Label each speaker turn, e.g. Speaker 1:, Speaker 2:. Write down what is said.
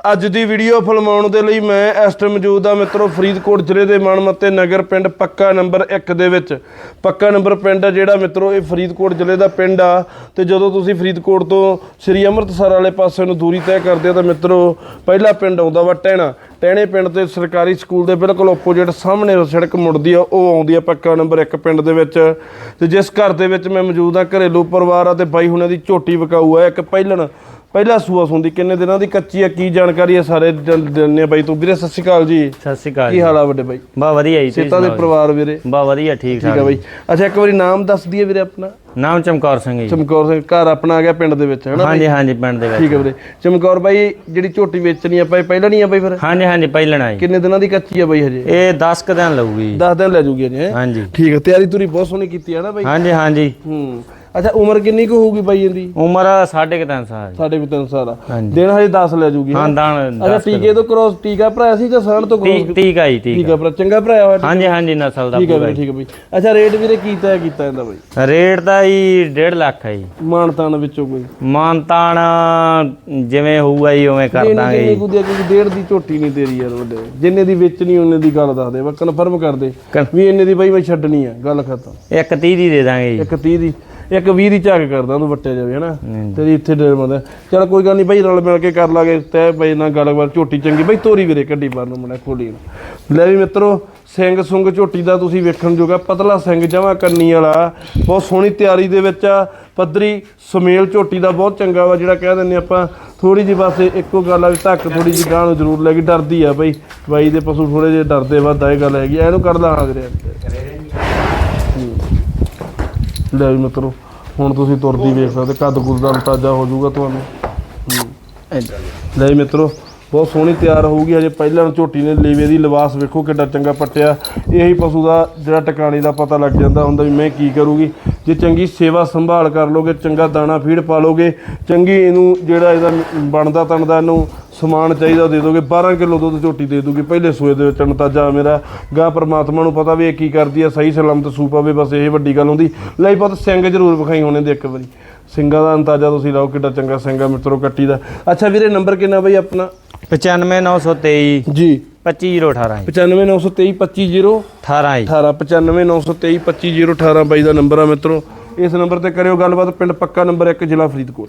Speaker 1: ਅੱਜ ਦੀ ਵੀਡੀਓ ਫਿਲਮਾਉਣ ਦੇ ਲਈ ਮੈਂ ਇਸ ਟਾਈਮ ਮੌਜੂਦ ਆ ਮਿੱਤਰੋ ਫਰੀਦਕੋਟ ਜ਼ਿਲ੍ਹੇ ਦੇ ਮਨਮੱਤੇ ਨਗਰ ਪਿੰਡ ਪੱਕਾ ਨੰਬਰ 1 ਦੇ ਵਿੱਚ। ਪੱਕਾ ਨੰਬਰ ਪਿੰਡ ਆ ਜਿਹੜਾ ਮਿੱਤਰੋ ਇਹ ਫਰੀਦਕੋਟ ਜ਼ਿਲ੍ਹੇ ਦਾ ਪਿੰਡ ਆ ਤੇ ਜਦੋਂ ਤੁਸੀਂ ਫਰੀਦਕੋਟ ਤੋਂ ਸ੍ਰੀ ਅੰਮ੍ਰਿਤਸਰ ਵਾਲੇ ਪਾਸੇ ਨੂੰ ਦੂਰੀ ਤੈਅ ਕਰਦੇ ਆ ਤਾਂ ਮਿੱਤਰੋ ਪਹਿਲਾ ਪਿੰਡ ਆਉਂਦਾ ਵਾ ਟਹਿਣਾ ਟਹਿਣੇ ਪਿੰਡ ਤੇ ਸਰਕਾਰੀ ਸਕੂਲ ਦੇ ਬਿਲਕੁਲ ਆਪੋਜ਼ਿਟ ਸਾਹਮਣੇ ਉਹ ਸੜਕ ਮੁੜਦੀ ਆ, ਉਹ ਆਉਂਦੀ ਆ ਪੱਕਾ ਨੰਬਰ 1 ਪਿੰਡ ਦੇ ਵਿੱਚ। ਤੇ ਜਿਸ ਘਰ ਦੇ ਵਿੱਚ ਮੈਂ ਮੌਜੂਦ ਆ ਘਰੇਲੂ ਪਰਿਵਾਰ ਆ ਤੇ ਬਾਈ ਹੁਣਾਂ ਦੀ ਝੋਟੀ ਵਿਕਾਊ ਆ, ਇੱਕ ਪਹਿਲਣ ਪਹਿਲਾ ਸੂਆ ਸੁੰਦੀ ਕਿੰਨੇ ਦਿਨਾਂ ਦੀ ਕੱਚੀ ਆ ਕੀ ਜਾਣਕਾਰੀ ਆ ਸਾਰੇ ਦਿੰਨੇ ਆ ਬਾਈ ਤੂੰ? ਵੀਰੇ ਸਤਿ ਸ਼੍ਰੀ ਅਕਾਲ ਜੀ।
Speaker 2: ਸਤਿ ਸ਼੍ਰੀ ਅਕਾਲ
Speaker 1: ਕੀ ਹਾਲ ਆ ਵੱਡੇ ਬਾਈ?
Speaker 2: ਬਾ ਵਧੀਆ ਜੀ
Speaker 1: ਸੇਤਾ ਦੇ ਪਰਿਵਾਰ ਵੀਰੇ?
Speaker 2: ਬਾ ਵਧੀਆ ਠੀਕ
Speaker 1: ਠੀਕ ਆ
Speaker 2: ਠਾਕ
Speaker 1: ਬਾਈ। ਅੱਛਾ ਇੱਕ ਵਾਰੀ ਨਾਮ ਦੱਸ ਦਈਏ ਵੀਰੇ ਆਪਣਾ।
Speaker 2: ਨਾਮ ਚਮਕੌਰ ਸਿੰਘ ਜੀ।
Speaker 1: ਚਮਕੌਰ ਸਿੰਘ ਘਰ ਆਪਣਾ ਆ ਗਿਆ ਪਿੰਡ ਦੇ ਵਿੱਚ ਹਨਾ
Speaker 2: ਹਾਂਜੀ ਹਾਂਜੀ ਪਿੰਡ ਦੇ ਵਿੱਚ।
Speaker 1: ਠੀਕ ਹੈ ਵੀਰੇ। ਚਮਕੌਰ ਬਾਈ ਜਿਹੜੀ ਝੋਟੀ ਵੇਚਣੀ ਆ ਬਾਈ ਪਹਿਲਾਂ ਨਹੀਂ ਆ ਬਾਈ ਫਿਰ?
Speaker 2: ਹਾਂਜੀ ਹਾਂਜੀ ਪਹਿਲਣਾ ਜੀ।
Speaker 1: ਕਿੰਨੇ ਦਿਨਾਂ ਦੀ ਕੱਚੀ ਆ ਬਾਈ ਹਜੇ?
Speaker 2: ਇਹ 10 ਕ ਦਿਨ ਲਊਗੀ।
Speaker 1: 10 ਦਿਨ ਲੈ ਜੂਗੀ ਅਜੇ ਹੈਂ?
Speaker 2: ਹਾਂਜੀ।
Speaker 1: ਠੀਕ ਹੈ ਤਿਆਰੀ ਤੁਰੀ ਬਹੁਤ ਸੋਹਣੀ ਕੀਤੀ ਹੈ ਨਾ ਬਾਈ?
Speaker 2: ਹਾਂਜੀ ਹਾਂਜੀ।
Speaker 1: ਹੂੰ। ਅੱਛਾ ਉਮਰ ਕਿੰਨੀ ਕੁ ਹੋਊਗੀ ਬਾਈ ਇਹਦੀ?
Speaker 2: ਉਮਰ ਸਾਢੇ ਕੁ ਤਿੰਨ ਸਾਲ ਜੀ।
Speaker 1: ਸਾਡੇ ਵੀ 3 ਸਾਲ ਆ।
Speaker 2: ਹਾਂਜੀ।
Speaker 1: ਦਿਨ ਹਜੇ 10 ਲੈ ਜੂਗੀ
Speaker 2: ਹਾਂ ਦਾਣ
Speaker 1: ਅੱਛਾ ਟੀਕੇ ਤੋਂ ਕ੍ਰੋਸ ਟੀਕਾ ਭਰਾਇਆ ਸੀ ਜਾਂ ਸਾਣ ਤੋਂ ਕ੍ਰੋਸ
Speaker 2: ਠੀਕ ਠੀਕ ਆ ਜੀ ਠੀਕ
Speaker 1: ਟੀਕਾ ਭਰਾ ਚੰਗਾ ਭਰਾਇਆ ਹੋਇਆ
Speaker 2: ਹਾਂਜੀ ਹਾਂਜੀ ਨਸਲ ਦਾ
Speaker 1: ਠੀਕ ਹੈ
Speaker 2: ਪੂਰਾ
Speaker 1: ਵੀਰੇ ਠੀਕ ਹੈ ਬਾਈ। ਅੱਛਾ ਰੇਟ ਵੀਰੇ ਕੀ ਤੈਅ ਕੀਤਾ ਇਹਦਾ ਬਾਈ?
Speaker 2: ਜੀ। ਰੇਟ ਦਾ ਜੀ 1.5 ਲੱਖ ਹੈ ਜੀ।
Speaker 1: ਮਾਨਤਾਨ ਵਿੱਚੋਂ ਕੋਈ?
Speaker 2: ਮਾਨਤਾਨ ਜਿਵੇਂ ਹੋਊਗਾ ਜੀ ਉਵੇਂ ਕਰ ਦਾਂਗੇ
Speaker 1: ਕਿੰਨੀ ਕੁ ਦੀ ਆ? ਕਿਉਂਕਿ ਡੇਢ ਦੀ ਝੋਟੀ ਨਹੀਂ ਤੇਰੀ ਯਾਰ ਵੱਡੇ ਜਿੰਨੇ ਦੀ ਵੇਚਣੀ ਉਹਨੇ ਦੀ ਗੱਲ ਦੱਸ ਦੇ। ਬਸ ਕਨਫਰਮ ਕਰ ਦੇ ਵੀ ਇੰਨੇ ਦੀ ਬਾਈ ਮੈਂ ਛੱਡਣੀ ਆ। ਗੱਲ ਖਤਮ।
Speaker 2: ਇੱਕ 30 ਦੀ ਦੇ ਦਾਂਗੇ ਜੀ।
Speaker 1: ਇੱਕ 30 ਦੀ। ਇੱਕ 20 ਦੀ ਝਾਕ ਕਰਦਾ ਉਹਨੂੰ ਵੱਟਿਆ ਜਾਵੇ ਹਨਾ। ਤੇਰੀ ਇੱਥੇ ਡੇਰ ਮੰਦਾ ਚਲ ਕੋਈ ਗੱਲ ਨਹੀਂ ਬਾਈ ਰਲ ਮਿਲ ਕੇ ਕਰ ਲਾਂਗੇ ਤੈ ਬਾਈ ਨਾਲ ਗੱਲਬਾਤ ਝੋਟੀ ਚੰਗੀ। ਬਾਈ ਤੋਰੀ ਵੀਰੇ ਕੱਢੀ ਬਾਹਰ ਨੂੰ ਮੜਾ ਖੋਲੀ ਨੂੰ। ਲੈ ਵੀ ਮਿੱਤਰੋ ਸਿੰਘ ਸੁੰਗ ਝੋਟੀ ਦਾ ਤੁਸੀਂ ਵੇਖਣ ਜੋਗਾ ਪਤਲਾ ਸਿੰਘ ਜਮਾ ਕੰਨੀ ਵਾਲਾ। ਬਹੁਤ ਸੋਹਣੀ ਤਿਆਰੀ ਦੇ ਵਿੱਚ ਆ। ਪੱਧਰੀ ਸਮੇਲ ਝੋਟੀ ਦਾ ਬਹੁਤ ਚੰਗਾ ਵਾ ਜਿਹੜਾ ਕਹਿ ਦਿੰਦੇ ਆਪਾਂ ਥੋੜੀ ਜਿਹੀ ਬਸ ਇੱਕੋ ਗੱਲ ਆ ਵੀ ਧੱਕ ਥੋੜੀ ਜਿਹੀ ਗਾਂ ਨੂੰ ਜ਼ਰੂਰ ਲੈ ਕੇ ਡਰਦੀ ਆ ਬਾਈ। ਬਾਈ ਦੇ ਪਸ਼ੂ ਥੋੜੇ ਜਿਹੇ ਡਰਦੇ ਵੱਧ ਇਹ ਗੱਲ ਹੈਗੀ। ਇਹਨੂੰ ਕੱਢ ਲਾ ਹਾਂ ਵੀਰੇ। ਲੈ ਵੀ ਮਿੱਤਰੋ, ਹੁਣ ਤੁਸੀਂ ਤੁਰਦੀ ਵੇਖ ਸਕਦੇ, ਕੱਦ ਕੁੱਦ ਦਾ ਅੰਦਾਜ਼ਾ ਹੋ ਜਾਊਗਾ ਤੁਹਾਨੂੰ। ਹੂੰ। ਲੈ ਵੀ ਮਿੱਤਰੋ, ਬਹੁਤ ਸੋਹਣੀ ਤਿਆਰ ਹੋਊਗੀ, ਹਜੇ ਪਹਿਲਾਂ ਝੋਟੀ ਨੇ ਲੇਵੇ ਦੀ ਲਿਬਾਸ ਵੇਖੋ ਕਿੱਡਾ ਚੰਗਾ ਪੱਟਿਆ। ਇਹੀ ਪਸ਼ੂ ਦਾ ਜਿਹੜਾ ਟਿਕਾਣੇ ਦਾ ਪਤਾ ਲੱਗ ਜਾਂਦਾ ਹੁੰਦਾ ਵੀ ਮੈਂ ਕੀ ਕਰੂਗੀ। ਜੇ ਚੰਗੀ ਸੇਵਾ ਸੰਭਾਲ ਕਰ ਲੋਗੇ, ਚੰਗਾ ਦਾਣਾ ਫੀਡ ਪਾ ਲੋਗੇ, ਚੰਗੀ ਇਹਨੂੰ ਜਿਹੜਾ ਇਹਦਾ ਬਣਦਾ ਤਣਦਾ ਇਹਨੂੰ ਸਮਾਨ ਚਾਹੀਦਾ ਦੇ ਦੋਗੇ 12 ਕਿਲੋ ਦੁੱਧ ਝੋਟੀ ਦੇ ਦੂਗੀ ਪਹਿਲੇ ਸੂਏ ਦੇ ਵਿੱਚ ਅੰਤਾਜਾ ਮੇਰਾ। ਗਾ ਪਰਮਾਤਮਾ ਨੂੰ ਪਤਾ ਵੀ ਇਹ ਕੀ ਕਰਦੀ ਆ ਸਹੀ ਸਲਾਮਤ ਸੂਪ ਆਵੇ ਬਸ ਇਹ ਵੱਡੀ ਗੱਲ ਹੁੰਦੀ। ਲਈ ਪੁੱਤ ਸਿੰਘ ਜ਼ਰੂਰ ਵਿਖਾਈ ਹੋਣੇ ਦੇ ਇੱਕ ਵਾਰੀ। ਸਿੰਘਾਂ ਦਾ ਅੰਤਾਜਾ ਤੁਸੀਂ ਲਾਓ ਕਿੱਡਾ ਚੰਗਾ ਸਿੰਘਾ ਮਿੱਤਰੋ ਕੱਟੀ ਦਾ। ਅੱਛਾ ਵੀਰੇ ਨੰਬਰ ਕਿੰਨਾ ਬਈ ਆਪਣਾ?
Speaker 2: 95923
Speaker 1: ਜੀ।
Speaker 2: 25918 ਜੀ।
Speaker 1: 95923 250
Speaker 2: 18 ਜੀ।
Speaker 1: 18 95923 25018 ਬਾਈ ਦਾ ਨੰਬਰ ਆ ਮਿੱਤਰੋ। ਇਸ ਨੰਬਰ ਤੇ ਕਰਿਓ ਗੱਲਬਾਤ ਪਿੰਡ ਪੱਕਾ ਨੰਬਰ 1 ਜ਼ਿਲ੍ਹਾ ਫਰੀਦਕੋਟ।